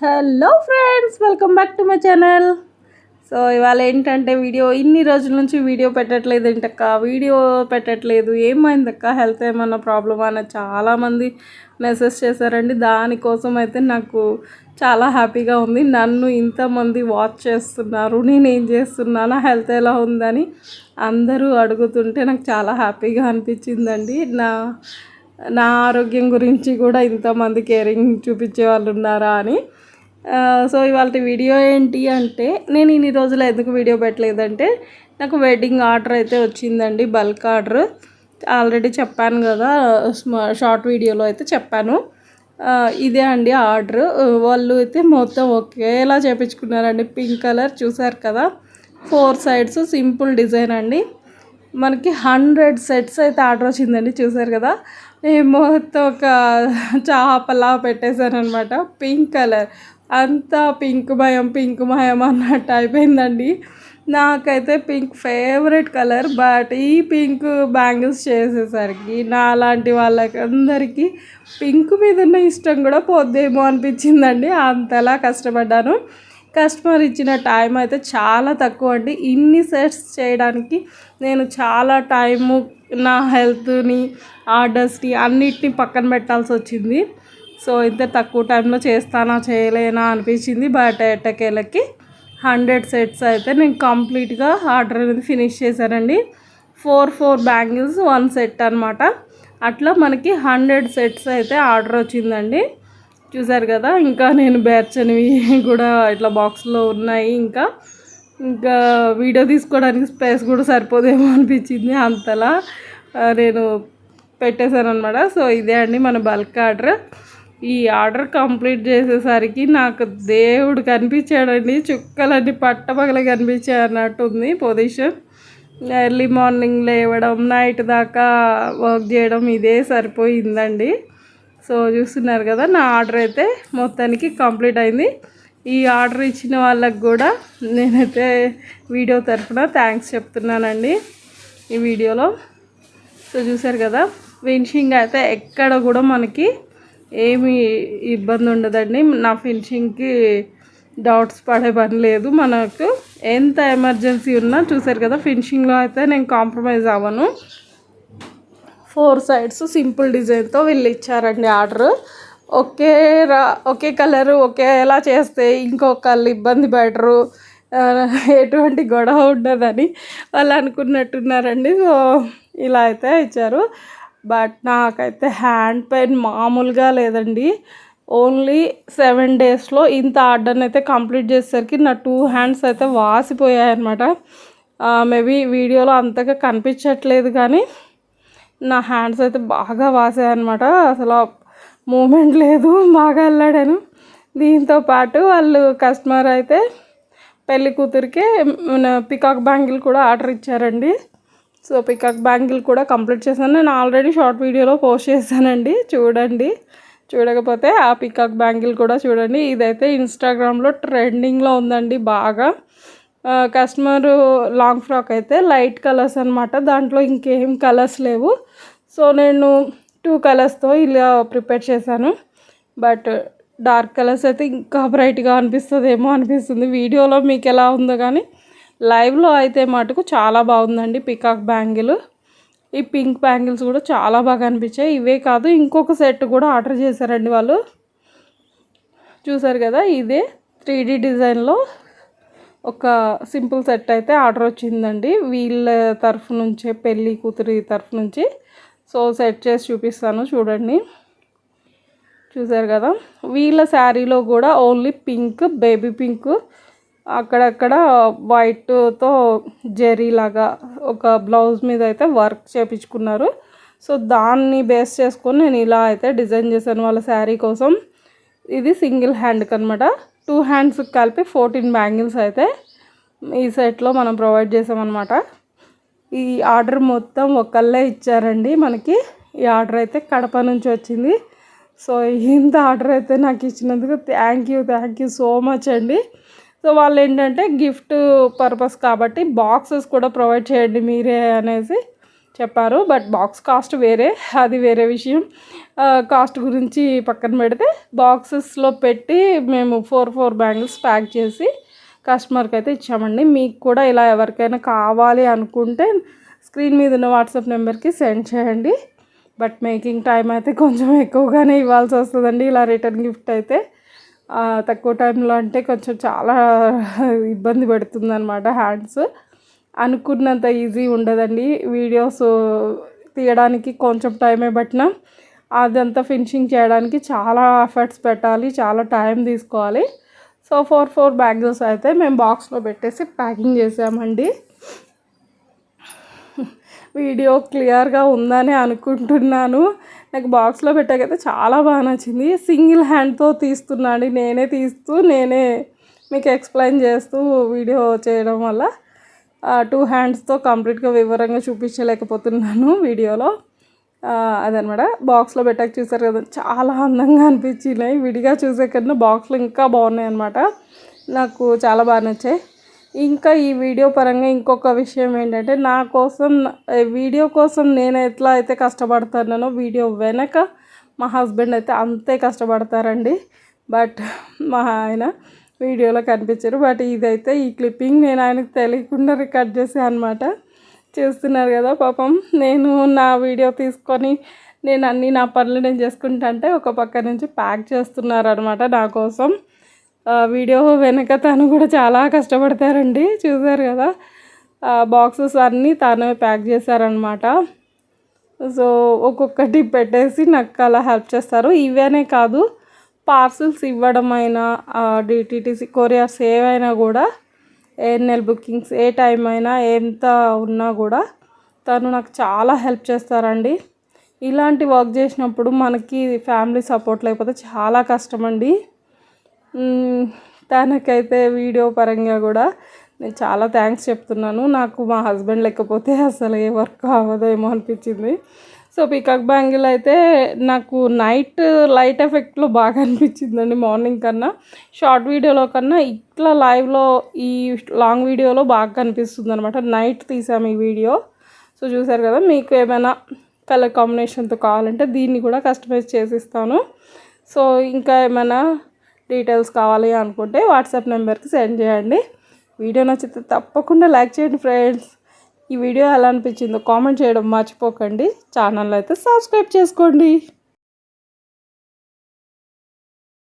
Hello friends welcome back to my channel so ఇవాళ ఏంటంటే video ఇన్ని రోజుల నుంచి వీడియో పెట్టట్లేదు ఏంటక్క వీడియో పెట్టట్లేదు. ఏమైందక్క హెల్త్ ఏమన్నా ప్రాబ్లమ్ అని చాలామంది మెసేజ్ చేశారండి. దానికోసం అయితే నాకు చాలా హ్యాపీగా ఉంది. నన్ను ఇంతమంది వాచ్ చేస్తున్నారు. నేను ఏం చేస్తున్నాను? హెల్త్ ఎలా ఉందని అందరూ అడుగుతుంటే నాకు చాలా హ్యాపీగా అనిపించిందండి. నా నా ఆరోగ్యం గురించి కూడా ఇంతమంది కేరింగ్ చూపించే వాళ్ళు ఉన్నారా అని. సో ఇవాళ వీడియో ఏంటి అంటే నేను ఇన్ని రోజులు ఎందుకు వీడియో పెట్టలేదంటే నాకు వెడ్డింగ్ ఆర్డర్ అయితే వచ్చిందండి బల్క్ ఆర్డర్. ఆల్రెడీ చెప్పాను కదా షార్ట్ వీడియోలో అయితే చెప్పాను. ఇదే అండి ఆర్డర్. వాళ్ళు అయితే మొత్తం ఒకేలా చేపించుకున్నారండి పింక్ కలర్ చూసారు కదా. ఫోర్ సైడ్స్ సింపుల్ డిజైన్ అండి. మనకి హండ్రెడ్ సెట్స్ అయితే ఆర్డర్ వచ్చిందండి చూసారు కదా. నేను మొత్తం ఒక చాపలా పెట్టేశాను అనమాట పింక్ కలర్ అంతా పింక్ భయం పింక్ భయం అన్నట్టు అయిపోయిందండి. నాకైతే పింక్ ఫేవరెట్ కలర్ బట్ ఈ పింక్ బ్యాంగిల్స్ చేసేసరికి నా లాంటి వాళ్ళకి అందరికీ పింక్ మీద ఉన్న ఇష్టం కూడా పోద్దేమో అనిపించిందండి. అంతలా కష్టపడ్డాను. కస్టమర్ ఇచ్చిన టైం అయితే చాలా తక్కువ అండి ఇన్ని సెట్స్ చేయడానికి నేను చాలా టైము నా హెల్త్ని ఆర్డర్స్ని అన్నిటిని పక్కన పెట్టాల్సి వచ్చింది. సో ఇంత తక్కువ టైంలో చేస్తానా చేయలేనా అనిపించింది. బట్ ఎట్టకేళ్ళకి హండ్రెడ్ సెట్స్ అయితే నేను కంప్లీట్గా ఆర్డర్ అనేది ఫినిష్ చేశానండి. Four four bangles one set అనమాట అట్లా మనకి హండ్రెడ్ సెట్స్ అయితే ఆర్డర్ వచ్చిందండి. చూసారు కదా ఇంకా నేను బేర్చనివి కూడా ఇట్లా బాక్స్లో ఉన్నాయి ఇంకా. ఇంకా వీడియో తీసుకోవడానికి స్పేస్ కూడా సరిపోదేమో అనిపించింది అంతలా. నేను పెట్టేశాను అనమాట సో ఇదే అండి మన బల్క్ ఆర్డర్. ఈ ఆర్డర్ కంప్లీట్ చేసేసరికి నాకు దేవుడు కనిపించాడండి. చుక్కలన్నీ పట్టపగల కనిపించాయి అన్నట్టుంది పొజిషన్. ఎర్లీ మార్నింగ్ లేవడం నైట్ దాకా వర్క్ చేయడం ఇదే సరిపోయిందండి. సో చూస్తున్నారు కదా నా ఆర్డర్ అయితే మొత్తానికి కంప్లీట్ అయింది. ఈ ఆర్డర్ ఇచ్చిన వాళ్ళకి కూడా నేనైతే వీడియో తరఫున థ్యాంక్స్ చెప్తున్నానండి ఈ వీడియోలో. సో చూసారు కదా ఫినిషింగ్ అయితే ఎక్కడ కూడా మనకి ఏమి ఇబ్బంది ఉండదండి. నా ఫినిషింగ్కి డౌట్స్ పడే పని లేదు మనకు. ఎంత ఎమర్జెన్సీ ఉన్నా చూసారు కదా ఫినిషింగ్లో అయితే నేను కాంప్రమైజ్ అవ్వను. ఫోర్ సైడ్స్ సింపుల్ డిజైన్తో వీళ్ళు ఇచ్చారండి ఆర్డర్. ఒకే రా ఒకే కలరు ఒకేలా చేస్తే ఇంకొకళ్ళు ఇబ్బంది పడరు ఎటువంటి గొడవ ఉండదని వాళ్ళు అనుకున్నట్టున్నారండి. సో ఇలా అయితే ఇచ్చారు. బట్ నాకైతే హ్యాండ్ పెయిన్ మామూలుగా లేదండి. ఓన్లీ సెవెన్ డేస్లో ఇంత ఆర్డర్ని అయితే కంప్లీట్ చేసేసరికి నా టూ హ్యాండ్స్ అయితే వాసిపోయాయి అనమాట మేబీ వీడియోలో అంతగా కనిపించట్లేదు కానీ నా హ్యాండ్స్ అయితే బాగా వాసాయి అనమాట అసలు మూమెంట్ లేదు బాగా వెళ్ళాడాను దీంతో పాటు వాళ్ళు కస్టమర్ అయితే పెళ్ళి కూతురికి మన పికాక్ బ్యాంగిల్ కూడా ఆర్డర్ ఇచ్చారండి. సో పికాక్ బ్యాంగిల్ కూడా కంప్లీట్ చేశాను. నేను ఆల్రెడీ షార్ట్ వీడియోలో పోస్ట్ చేశానండి. చూడండి. చూడకపోతే ఆ పికాక్ బ్యాంగిల్ కూడా చూడండి. ఇదైతే ఇన్స్టాగ్రామ్లో ట్రెండింగ్లో ఉందండి బాగా. కస్టమర్ లాంగ్ ఫ్రాక్ అయితే లైట్ కలర్స్ అనమాట దాంట్లో ఇంకేం కలర్స్ లేవు. సో నేను టూ కలర్స్తో ఇలా ప్రిపేర్ చేశాను. బట్ డార్క్ కలర్స్ అయితే ఇంకా బ్రైట్గా అనిపిస్తుందేమో అనిపిస్తుంది. వీడియోలో మీకు ఎలా ఉందో కానీ లైవ్లో అయితే మటుకు చాలా బాగుందండి పికాక్ బ్యాంగిల్. ఈ పింక్ బ్యాంగిల్స్ కూడా చాలా బాగా అనిపించాయి. ఇవే కాదు ఇంకొక సెట్ కూడా ఆర్డర్ చేశారండి వాళ్ళు. చూసారు కదా ఇదే త్రీ డీ డిజైన్లో ఒక సింపుల్ సెట్ అయితే ఆర్డర్ వచ్చిందండి. వీళ్ళ తరఫు నుంచే పెళ్ళి కూతురి తరఫు నుంచి సో సెట్ చేసి చూపిస్తాను చూడండి. చూసారు కదా? వీళ్ళ శారీలో కూడా ఓన్లీ పింక్ బేబీ పింక్ అక్కడక్కడ వైట్తో జెరీ లాగా ఒక బ్లౌజ్ మీద అయితే వర్క్ చేపించుకున్నారు. సో దాన్ని బేస్ చేసుకొని నేను ఇలా అయితే డిజైన్ చేశాను వాళ్ళ శారీ కోసం. ఇది సింగిల్ హ్యాండ్కి అనమాట టూ హ్యాండ్స్ కలిపి ఫోర్టీన్ బ్యాంగిల్స్ అయితే ఈ సెట్లో మనం ప్రొవైడ్ చేసామన్నమాట. ఈ ఆర్డర్ మొత్తం ఒకళ్ళే ఇచ్చారండి. మనకి ఈ ఆర్డర్ అయితే కడప నుంచి వచ్చింది. సో ఇంత ఆర్డర్ అయితే నాకు ఇచ్చినందుకు thank you thank you so much అండి. సో వాళ్ళు ఏంటంటే గిఫ్ట్ పర్పస్ కాబట్టి బాక్సెస్ కూడా ప్రొవైడ్ చేయండి మీరే అనేసి చెప్పారు. బట్ బాక్స్ కాస్ట్ వేరే అది వేరే విషయం. కాస్ట్ గురించి పక్కన పెడితే బాక్సెస్లో పెట్టి మేము ఫోర్ ఫోర్ బ్యాంగిల్స్ ప్యాక్ చేసి కస్టమర్కి అయితే ఇచ్చామండి. మీకు కూడా ఇలా ఎవరికైనా కావాలి అనుకుంటే స్క్రీన్ మీద ఉన్న వాట్సాప్ నెంబర్కి సెండ్ చేయండి. బట్ మేకింగ్ టైం అయితే కొంచెం ఎక్కువగానే ఇవ్వాల్సి వస్తుందండి. ఇలా రిటర్న్ గిఫ్ట్ అయితే తక్కువ టైంలో అంటే కొంచెం చాలా ఇబ్బంది పెడుతుంది అనమాట హ్యాండ్స్ అనుకున్నంత ఈజీ ఉండదండి. వీడియోస్ తీయడానికి కొంచెం టైమే పట్టినా అదంతా ఫినిషింగ్ చేయడానికి చాలా ఎఫర్ట్స్ పెట్టాలి చాలా టైం తీసుకోవాలి. సో ఫోర్ ఫోర్ బ్యాగ్స్ అయితే మేము బాక్స్లో పెట్టేసి ప్యాకింగ్ చేసామండి. వీడియో క్లియర్గా ఉందని అనుకుంటున్నాను. నాకు బాక్స్లో పెట్టాకైతే చాలా బాగా నచ్చింది. సింగిల్ హ్యాండ్తో తీస్తున్నాను నేనే తీస్తూ నేనే మీకు ఎక్స్ప్లెయిన్ చేస్తూ వీడియో చేయడం వల్ల టూ హ్యాండ్స్తో కంప్లీట్గా వివరంగా చూపించలేకపోతున్నాను వీడియోలో. అదనమాట. బాక్స్లో పెట్టాక చూసారు కదా చాలా అందంగా అనిపించినాయి. విడిగా చూసే కన్నా బాక్స్లో ఇంకా బాగున్నాయి అనమాట నాకు చాలా బాగా నచ్చాయి. ఇంకా ఈ వీడియో పరంగా ఇంకొక విషయం ఏంటంటే నా కోసం వీడియో కోసం నేను ఎట్లా అయితే కష్టపడుతున్నానో వీడియో వెనక మా హస్బెండ్ అయితే అంతే కష్టపడతారండి. బట్ మా ఆయన వీడియోలో కనిపించారు. బట్ ఇదైతే ఈ క్లిప్పింగ్ నేను ఆయనకు తెలియకుండా రికార్డ్ చేశాను అనమాట చేస్తున్నారు కదా పాపం. నేను నా వీడియో తీసుకొని నేను అన్నీ నా పనులు నేను చేసుకుంటా అంటే ఒక పక్క నుంచి ప్యాక్ చేస్తున్నారు అనమాట నా కోసం. వీడియో వెనక తను కూడా చాలా కష్టపడతారండి చూసారు కదా? బాక్సెస్ అన్నీ తానే ప్యాక్ చేశారనమాట సో ఒక్కొక్కటి పెట్టేసి నాకు అలా హెల్ప్ చేస్తారు. ఇవేనే కాదు పార్సిల్స్ ఇవ్వడం అయినా డిటీటీసీ కొరియర్స్ ఏవైనా కూడా ఎయిర్నెల్ బుకింగ్స్ ఏ టైం అయినా ఎంత ఉన్నా కూడా తను నాకు చాలా హెల్ప్ చేస్తారండి. ఇలాంటి వర్క్ చేసినప్పుడు మనకి ఫ్యామిలీ సపోర్ట్ లేకపోతే చాలా కష్టం అండి తనకైతే వీడియో పరంగా కూడా నేను చాలా థ్యాంక్స్ చెప్తున్నాను. నాకు మా హస్బెండ్ లేకపోతే అసలు ఏ వర్క్ అవ్వదేమో అనిపించింది. సో పికాక్ బ్యాంగిల్ అయితే నాకు నైట్ లైట్ ఎఫెక్ట్లో బాగా అనిపించిందండి మార్నింగ్ కన్నా. షార్ట్ వీడియోలో కన్నా ఇట్లా లైవ్లో ఈ లాంగ్ వీడియోలో బాగా కనిపిస్తుంది అనమాట నైట్ తీసాము ఈ వీడియో. సో చూసారు కదా మీకు ఏమైనా కలర్ కాంబినేషన్తో కావాలంటే దీన్ని కూడా కస్టమైజ్ చేసిస్తాను. సో ఇంకా ఏమైనా డీటెయిల్స్ కావాలి అనుకుంటే వాట్సాప్ నెంబర్కి సెండ్ చేయండి. వీడియో నచ్చితే తప్పకుండా లైక్ చేయండి ఫ్రెండ్స్. ఈ వీడియో ఎలా అనిపించిందో కామెంట్ చేయడం మర్చిపోకండి. ఛానల్ అయితే సబ్స్క్రైబ్ చేసుకోండి.